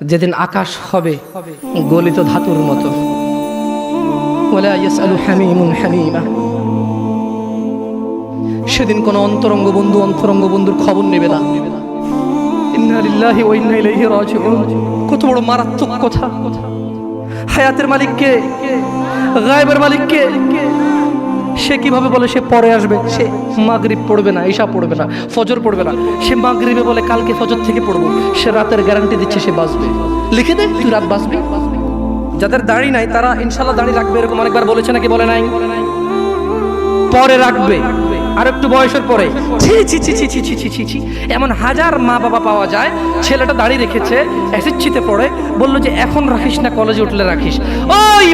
যেদিন আকাশ হবে গলিত ধাতুর মতো। সেদিন কোনো অন্তরঙ্গ বন্ধু অন্তরঙ্গ বন্ধুর খবর নেবে না। কত বড় মারাত্মক কথা। হায়াতের মালিককে, গায়েবের মালিককে সে কীভাবে বলে সে পরে আসবে? সে মাগরিব পড়বে না, ঈশা পড়বে না, ফজর পড়বে না। সে মাগরিবে বলে কালকে ফজর থেকে পড়ব। সে রাতের গ্যারান্টি দিচ্ছে সে বাঁচবে। লিখে দে, তুই রাত বাঁচবি? যাদের দাড়ি নাই, তারা ইনশাল্লাহ দাড়ি রাখবে, এরকম অনেকবার বলেছে নাকি বলে নাই? পরে রাখবে। আর একটু বয়সের পরে। এমন হাজার মা বাবা পাওয়া যায়, ছেলেটা দাড়ি রেখেছে এসএসসিতে পড়ে, বলল যে, এখন রাখিস না কলেজে উঠলে রাখিস। ওই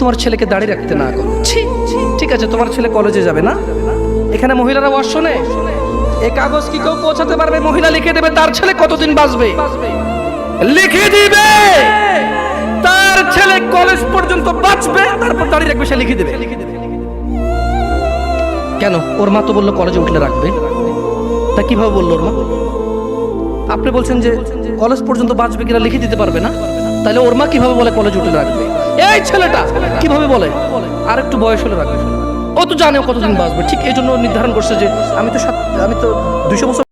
তোমার ছেলেকে দাঁড়িয়ে রাখতে না করো। ঠিক আছে, তোমার ছেলে কলেজে যাবে না? এখানে মহিলারা ওয়াজ শোনে? এই কাগজ কি কেউ পৌঁছাতে পারবে? মহিলা লিখে দেবে, তার ছেলে কতদিন বাঁচবে? লিখে দিবে! তার ছেলে কলেজ পর্যন্ত বাঁচবে, তারপর দাঁড়িয়ে রাখবে, সে লিখে দেবে। কেন? ওর মা তো বলল কলেজে উঠলে রাখবে। তা কীভাবে বলল ওর মা? আপনি বলছেন যে কলেজ পর্যন্ত বাঁচবে কিনা লিখে দিতে পারবে না? তাহলে ওর মা কীভাবে বলে কলেজ উঠলে রাখবে? এই ছেলেটা, কীভাবে বলে? আর একটু বয়স হলে রাখবে ও তো জানে কতদিন বাঁচবে। ঠিক এই জন্য নির্ধারণ করছে যে আমি তো আমি তো দুশো বছর